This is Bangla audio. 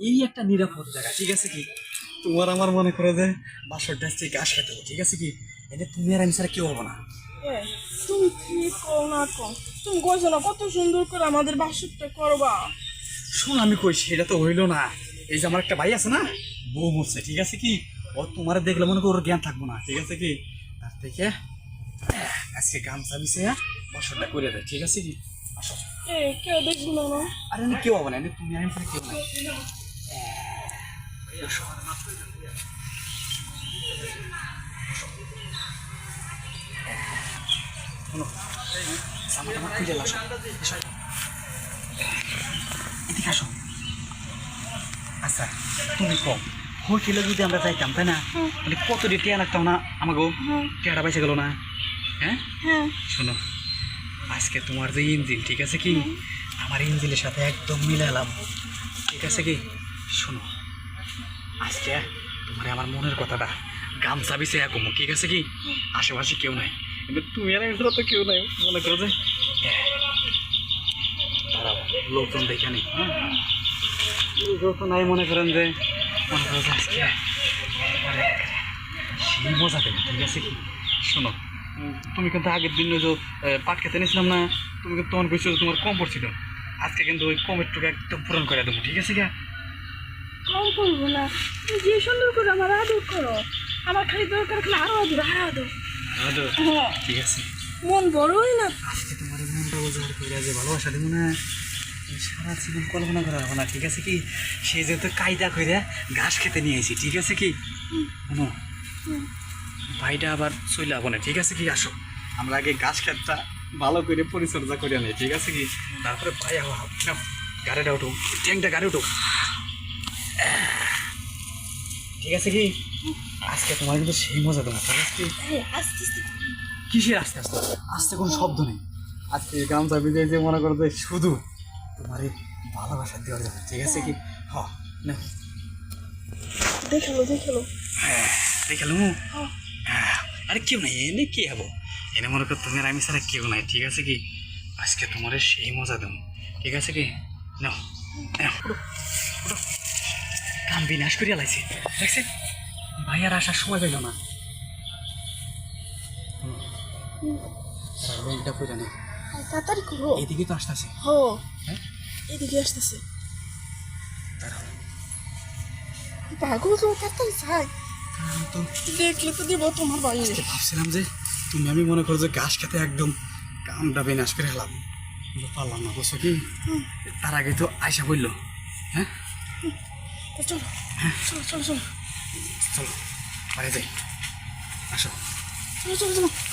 এই একটা নিরাপদ জায়গা ঠিক আছে কি? তোমার আমার মনে করে যে বাসর ডাস্টে ঘাস খেতে ঠিক আছে কি? এটা তুমি আর আমি ছাড়া কেউ হব না। তুমি কি কও না কও? তুমি কইছো না কত সুন্দর করে আমাদের বাসরটা করবা? শোন আমি কই সেটা তো হইল না। এই যে আমার একটা ভাই আছে না বউ মরছে ঠিক আছে কি? ও তোমার দেখলে মনে করো জ্ঞান থাকব না ঠিক আছে কি? তার থেকে আজকে গামছা মিশে বাসরটা করে দেয় ঠিক আছে কি? আসো। এ কেউ দেখব না না? আরে না কেউ হবে না তুমি আমি কেউ নাই খুলে আসো এদিকে আসো আচ্ছা তুমি কম হোটেলে যদি আমরা যাইতাম তাই না? মানে কত দিয়ে টিয়া লাগতাম না? আমাকেও টিয়াটা পাইছে গেল না? হ্যাঁ? হ্যাঁ। শোনো আজকে তোমার যে ইঞ্জিন ঠিক আছে কি? আমার ইঞ্জিনের সাথে একদম মিলালাম ঠিক আছে কি? শোনো আজকে তোমার আমার মনের কথাটা গামছা বিছে একমো ঠিক আছে কি? আশেপাশে কেউ নাই। কিন্তু তুমি আর আমি তো কেউ নাই, মনে করো যে। দাঁড়াও, লোকজন দেখে নি হ্যাঁ? লোকজন নাই মনে করেন যে। মনে করো যে আজকে সেই মজা দেবে, ঠিক আছে কি? শোনো তুমি কিন্তু আগের দিন যে পাট খেতে নিয়েছিলাম না, তুমি কিন্তু তখন কইছো তোমার কম পড়ছিল আজকে কিন্তু ওই কমের টুকু একদম পূরণ করে দেবো, ঠিক আছে গা কম করব না। তুমি যে সুন্দর করে আমার আদর করো আমার খালি দরকার খালি আরও আদর আরও আদর। হ্যাঁ। ঠিক আছে। মন বড়ই না। আজকে তোমার মনটা উজাড় করে যে ভালোবাসা দেবো না সারা জীবন কল্পনা করা হবে না ঠিক আছে কি? সে যেহেতু কায়দা করে ঘাস খেতে নিয়ে আইছি ঠিক আছে কি? শোনো। ভাইটা আবার চলে যাব না ঠিক আছে কি? আসো। আমরা আগে গাছ খেতটা ভালো করে পরিচর্যা করে আনি ঠিক আছে কি? তারপরে ভাই আবার গাড়িটা উঠো ট্যাংটা গাড়ি উঠো ঠিক আছে কি? আজকে তোমার কিন্তু সেই মজা দেবো ঠিক আছে আস্তে আস্তে। কিসের আস্তে আস্তে? আস্তে কোনো শব্দ নেই। আজকে গামছা বিজয় যে মনে করো যে শুধু তোমার এই ভালোবাসা দেওয়ার জন্য ঠিক আছে কি? হ না। দেখাল দেখাল হ্যাঁ দেখালু হ্যাঁ। আরে কেউ নাই এনে কে হব? এনে মনে কর তুমি আর আমি ছাড়া কেউ নাই ঠিক আছে কি? আজকে তোমার সেই মজা দেবো ঠিক আছে কি? নাও। কাম বিনাশ করিয়া লাইছে। দেখছেন? ভাই আর আসার সময় পেল না। তাড়াতাড়ি করো এইদিকে তো আসতেছে। হো। হ্যাঁ? এদিকে আসতেছে। পাগল তো তাড়াতাড়ি দেখলে তো দিব তোমার বাইরে ভাবছিলাম যে তুমি আমি মনে করো যে ঘাস খেতে একদম কামটা বিনাশ করে পারলাম না কি? তার আগে তো আয়সা বলল হ্যাঁ? চলো চলো চলো চলো। চলো যাই। আসো। চলো চলো চলো।